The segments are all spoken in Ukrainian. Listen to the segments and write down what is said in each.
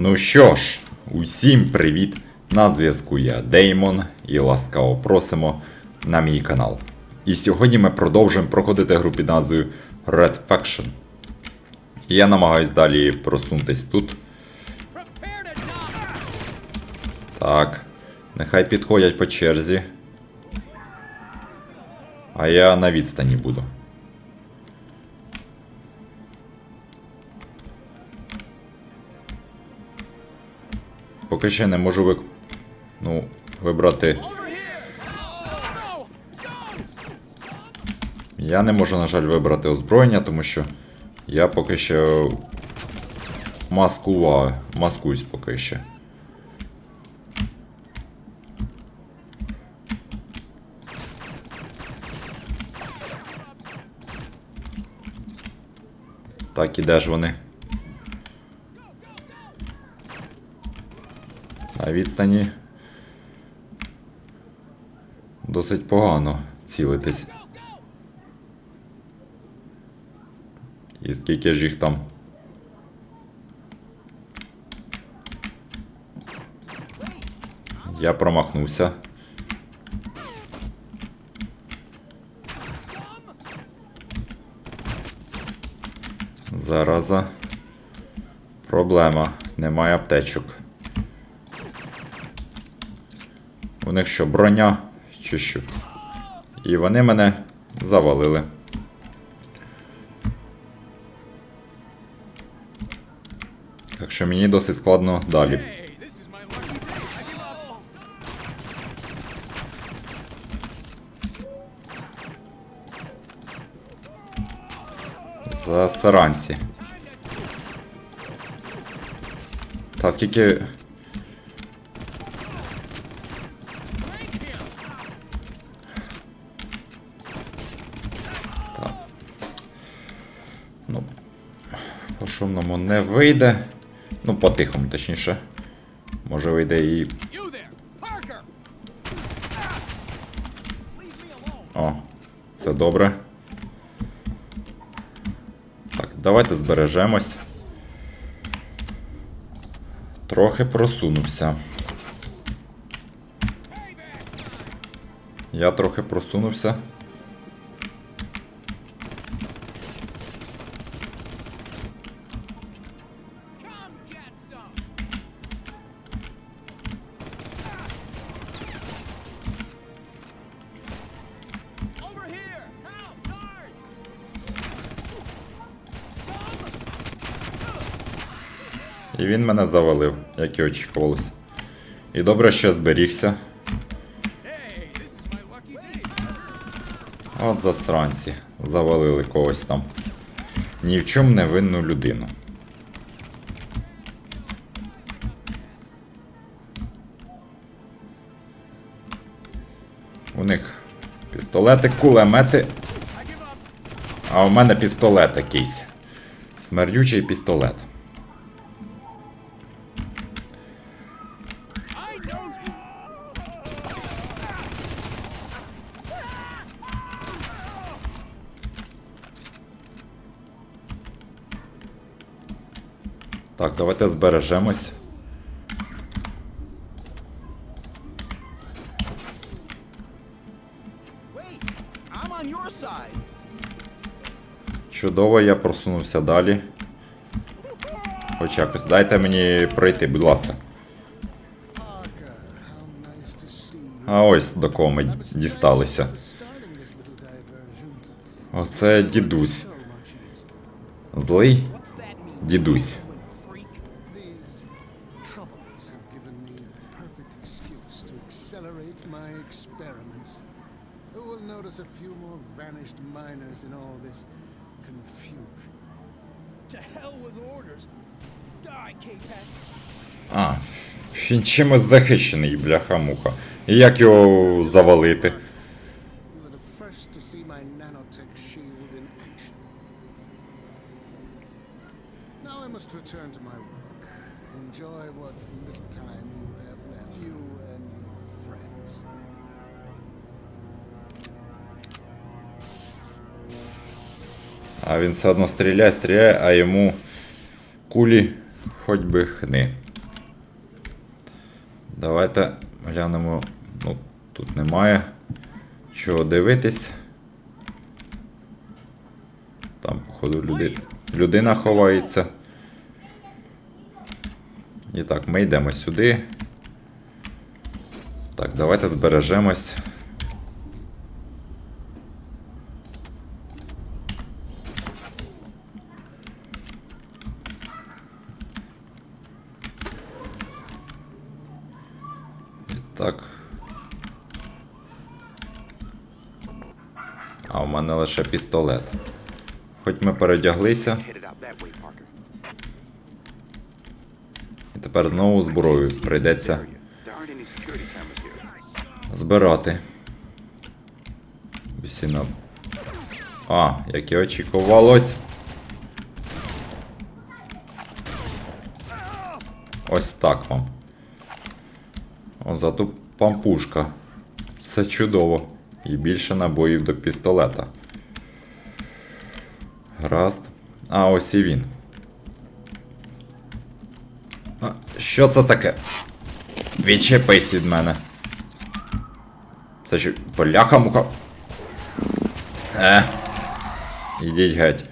Ну що ж, усім привіт! На зв'язку я Деймон і ласкаво просимо на мій канал. І сьогодні ми продовжуємо проходити гру під назвою Red Faction. І я намагаюсь далі просунутись тут. Так. Нехай підходять по черзі. А я на відстані буду. Поки ще не можу вик... ну, вибрати. Я не можу, на жаль, вибрати озброєння, тому що я поки що маскуваю. Маскуюсь поки що. Так, і де ж вони? На відстані досить погано цілитись. І скільки ж їх там? Я промахнувся. Зараза. Проблема. Немає аптечок. У них що, броня чи що? І вони мене завалили. Так що мені досить складно далі. Засаранці. Та скільки. Шумному не вийде. Ну, по-тихому, точніше. Може вийде і. О, це добре. Так, давайте збережемось. Трохи просунувся. Я трохи просунувся. Мене завалив, як і очікувалось. І добре, що зберігся. От засранці. Завалили когось там. Ні в чому не винну людину. У них пістолети, кулемети. А у мене пістолет якийсь. Смердючий пістолет. Так, давайте збережемось. Чудово, я просунувся далі. Хоч якось. Дайте мені пройти, будь ласка. А ось до кого ми дісталися. Оце дідусь. Злий дідусь. Miners in all this confusion? To hell with orders. Die. А, він чимось захищений, бляха-муха. І як його завалити? Now I must return to my work. Enjoy what little А він все одно стріляє, стріляє, а йому кулі хоч би хни. Давайте глянемо. Ну, тут немає чого дивитись. Там, походу, люди... людина ховається. І так, ми йдемо сюди. Так, давайте збережемось. І так. А у мене лише пістолет. Хоч ми передяглися, і тепер знову зброю прийдеться збирати. Всі. А, як і очікувалось. Ось так вам. О, зато пампушка. Все чудово. І більше набоїв до пістолета. Гаразд. А, ось і він. А, що це таке? Відчепись від мене. Це що, поляха муха. Е. Ідіть геть.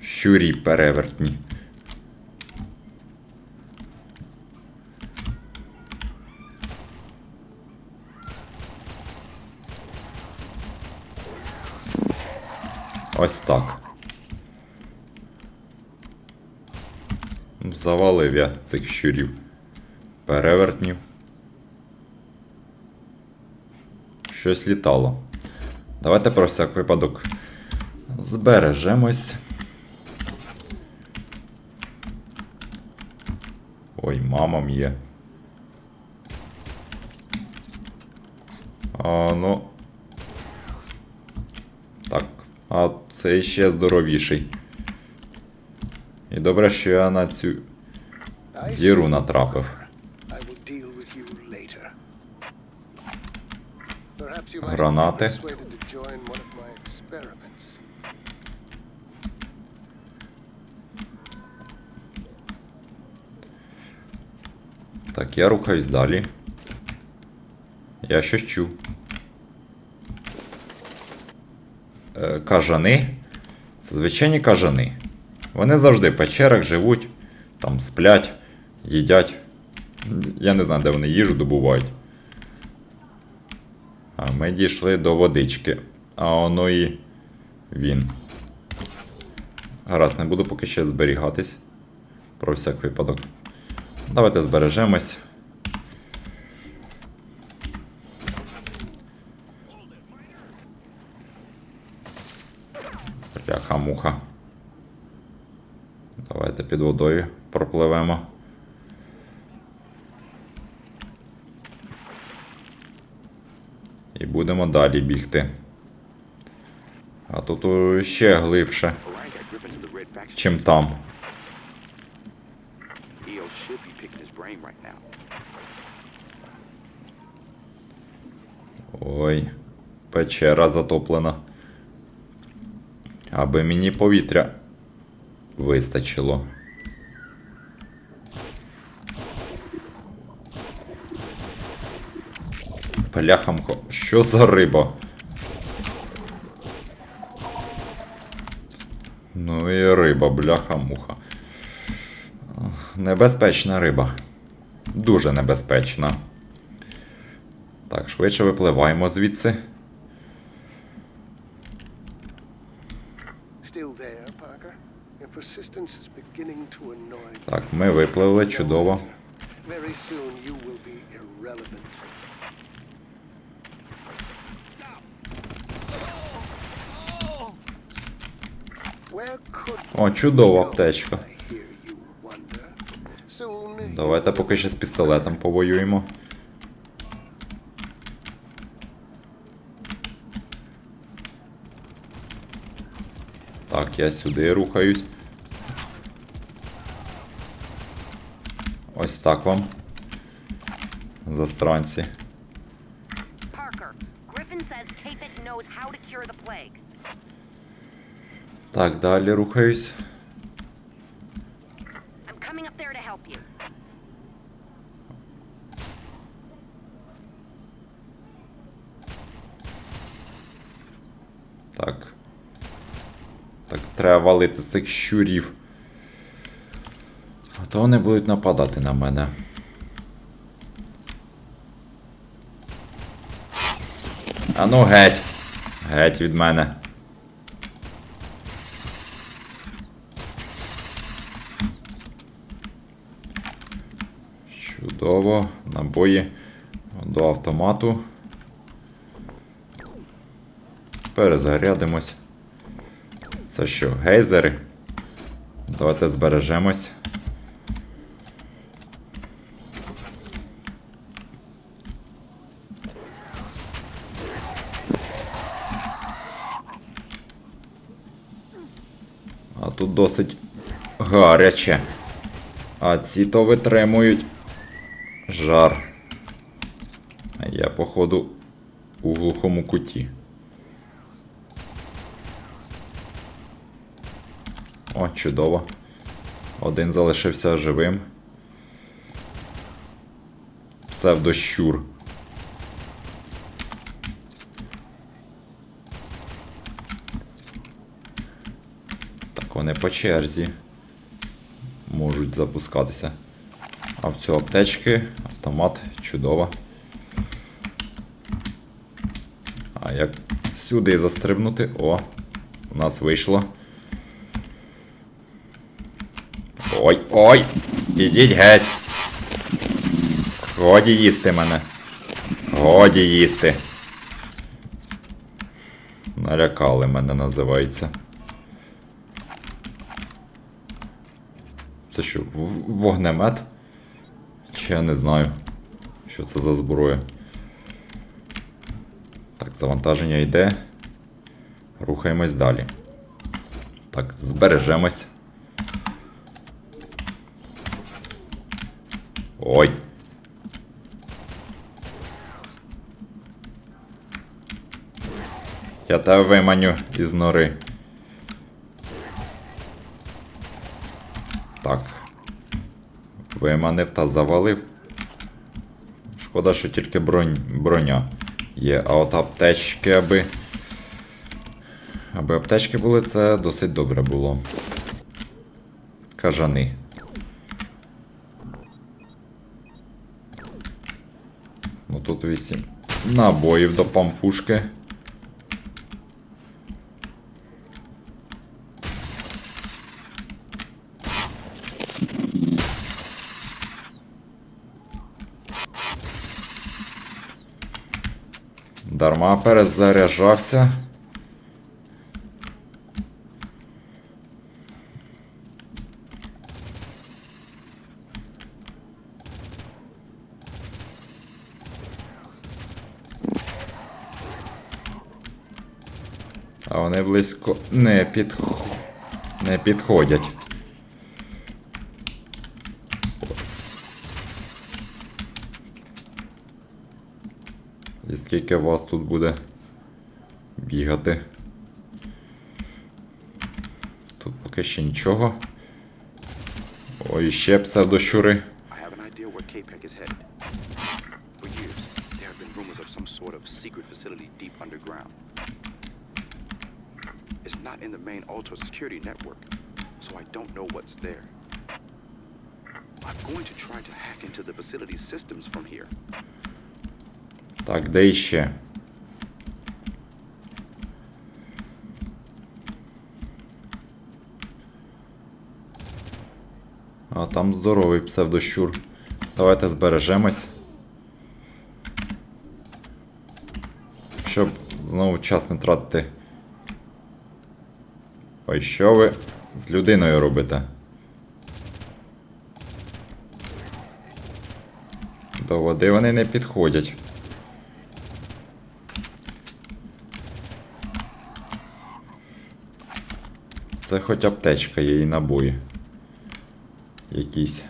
Щурі перевертні. Ось так. Завалив я цих щурів. Перевертнів. Щось літало. Давайте про всяк випадок збережемось. Ой, мама м'є. А, ну. Так, а цей ще здоровіший. І добре, що я на цю діру натрапив. Гранати. Так, я рухаюсь далі. Я щось чув. Е, кажани. Це звичайні кажани. Вони завжди в печерах живуть, там сплять, їдять. Я не знаю, де вони їжу добувають. А ми дійшли до водички. А воно і він. Гаразд, не буду поки ще зберігатись. Про всяк випадок. Давайте збережемось. Бляха-муха. Давайте під водою пропливемо. І будемо далі бігти. А тут ще глибше, чим там. Ой, печера затоплена. Аби мені повітря вистачило. Бляхамхо, що за риба? Ну і риба, бляха-муха. Небезпечна риба. Дуже небезпечна. Так, швидше випливаємо звідси. Так, ми випливли чудово. Very soon you will be irrelevant. О, чудова аптечка. Давайте поки ще з пістолетом повоюємо. Так, я сюди рухаюсь. Ось так вам. Застранці. Parker, Griffin says Capek knows how to cure the plague. Так, далі рухаюсь. I'm coming up there to help you. Треба валити з цих щурів. А то вони будуть нападати на мене. А ну геть. Геть від мене. Чудово. Набої до автомату. Перезарядимось. Це що, гейзери? Давайте збережемось. А тут досить гаряче. А ці то витримують жар. А я, походу, у глухому куті. О, чудово. Один залишився живим. Псевдощур. Так вони по черзі можуть запускатися. А в цю аптечки автомат чудово. А як сюди застрибнути? О, у нас вийшло. Ой, ой! Ідіть геть! Годі їсти мене. Годі їсти. Налякали мене, називається. Це що, вогнемет? Чи я не знаю, що це за зброя. Так, завантаження йде. Рухаємось далі. Так, збережемось. Ой. Я тебе виманю із нори. Так. Виманив та завалив. Шкода, що тільки бронь... броня є. А от аптечки, аби. Аби аптечки були, це досить добре було. Кажани. Ну тут 8 набоїв до пампушки. Дарма перезаряджався. А вони близько не підх... не підходять. І скільки вас тут буде бігати? Тут поки ще нічого. Ой, ще псевдощури. Some sort of secret facility deep underground. It's not in the main Ultra security network, so I don't know what's there. I'm going to try to hack into the facility's systems from here. Так, де іще? А там здоровий псевдощур. Давайте збережемось. Щоб знову час не тратити. Ой, що ви з людиною робите? До води вони не підходять. Це хоч аптечка і набої. Якісь.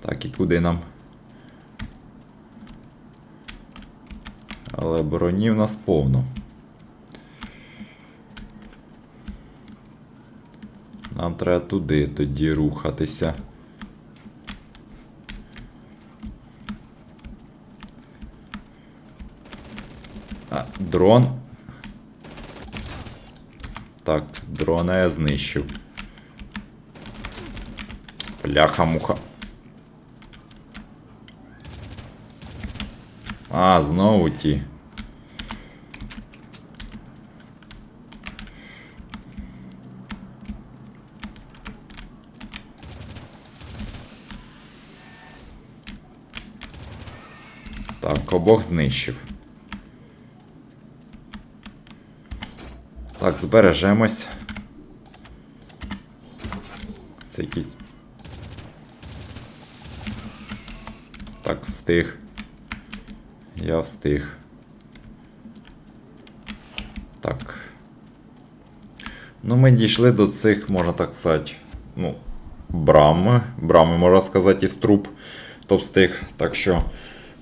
Так, і куди нам? Але броні в нас повно. Нам треба туди тоді рухатися. А, дрон. Так, дрона я знищив. Бляха-муха. А, знову ті. Так, обох знищив. Так, збережемось. Це якийсь. Так, встиг. Я встиг. Так. Ну, ми дійшли до цих, можна так сказати, ну, брами. Брами, можна сказати, із труб. То встиг. Так що